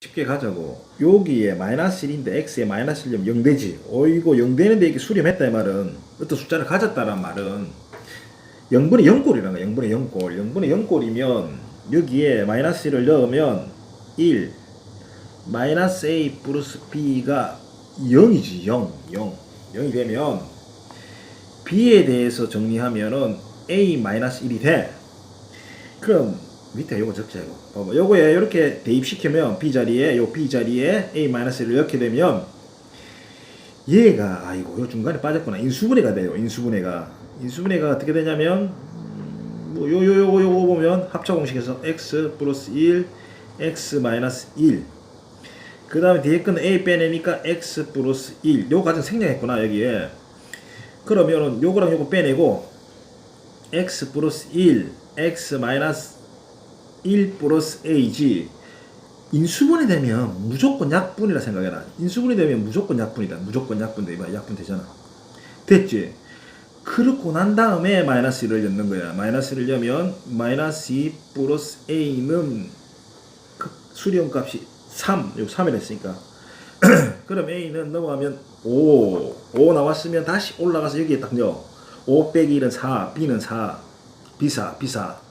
쉽게 가자고. 여기에 마이너스 1인데 x에 마이너스 1이면 0 되지. 어이고 0 되는데 이게 수렴했다 이 말은. 어떤 숫자를 가졌다란 말은. 0분의 0꼴이라는 거야 0분의 0꼴. 0분의 0꼴이면 여기에 마이너스 1을 넣으면 1 마이너스 a 플러스 b가 0이지 0 0 0이 되면 b에 대해서 정리하면은 a 마이너스 1이 돼. 그럼 밑에 요거 적자 이거. 봐봐 요거에 이렇게 대입시키면 b 자리에 요 b 자리에 a 마이너스를 넣게 되면 얘가 아이고 요 중간에 빠졌구나. 인수분해가 돼요 인수분해가. 인수분해가 어떻게 되냐면 음, 뭐요 요 요거 요거 보면 합차 공식에서 x 플러스 1 x 마이너스 1그 다음에 뒤에 거는 a 빼내니까 x 플러스 1 요거 가장 생략했구나 여기에. 그러면은 요거랑 요거 빼내고 x 플러스 1 x 마이너스 1 플러스 a지 인수분해 되면 무조건 약분이라 생각해라. 인수분해 되면 무조건 약분이다. 무조건 약분 돼. 이봐 약분 되잖아. 됐지? 그렇고 난 다음에 마이너스 1을 넣는 거야. 마이너스 1을 넣으면 마이너스 2 플러스 a는 그 수렴값이 3 여기 3을 했으니까. 그럼 a는 넘어가면 5 5 나왔으면 다시 올라가서 여기에 딱 넣어. 5 빼기 1은 4 b는 4 비사 비사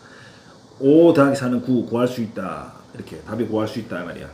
5 더하기 4는 9 구할 수 있다. 이렇게 답이 구할 수 있다 이 말이야